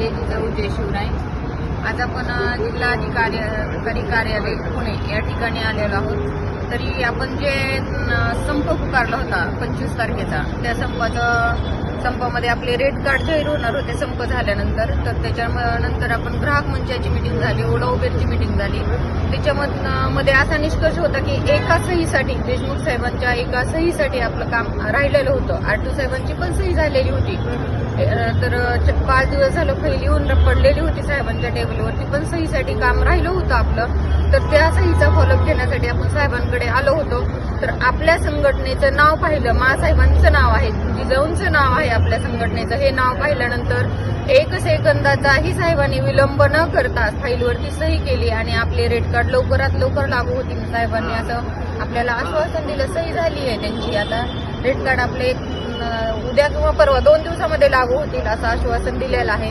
जय शिवराय. आज आपण जिल्हा जिल्हाधिकारी अधिकारी कार्यालय पुणे या ठिकाणी आलेलो आहोत. तरी आपण जे संप पुकारला होता पंचवीस तारखेचा त्या संपाचं संपामध्ये आपले रेट कार्ड जाहीर होणार होते संप झाल्यानंतर. तर त्याच्यानंतर आपण ग्राहक मंचाची मिटिंग झाली ओला उबेरची मिटिंग झाली. त्याच्यामध्ये मध्ये असा निष्कर्ष होता की एका सहीसाठी देशमुख साहेबांच्या एका सहीसाठी आपलं काम राहिलेलं होतं. आरटू साहेबांची पण सही झालेली होती. तर पाच दिवस झालं पहिली येऊन पडलेली होती साहेबांच्या टेबलवरती पण सहीसाठी काम राहिलं होतं आपलं. तर त्या सहीचा फॉलोअप घेण्यासाठी आपण साहेबांकडे आलो होतो. तर आपल्या संघटनेचं नाव पाहिलं मासाहेबांचं नाव आहे जिजाऊंचं नाव आहे आपल्या संघटनेचं. हे नाव पाहिल्यानंतर एक सेकंदाचाही साहेबांनी विलंब न करता फाईलवरती सही केली आणि आपले रेट कार्ड लवकरात लवकर लागू होतील साहेबांनी असं आपल्याला आश्वासन दिलं सही झाली आहे त्यांची. आता रेट कार्ड आपले उद्या किंवा परवा दोन दिवसामध्ये लागू होतील असं आश्वासन दिलेलं आहे.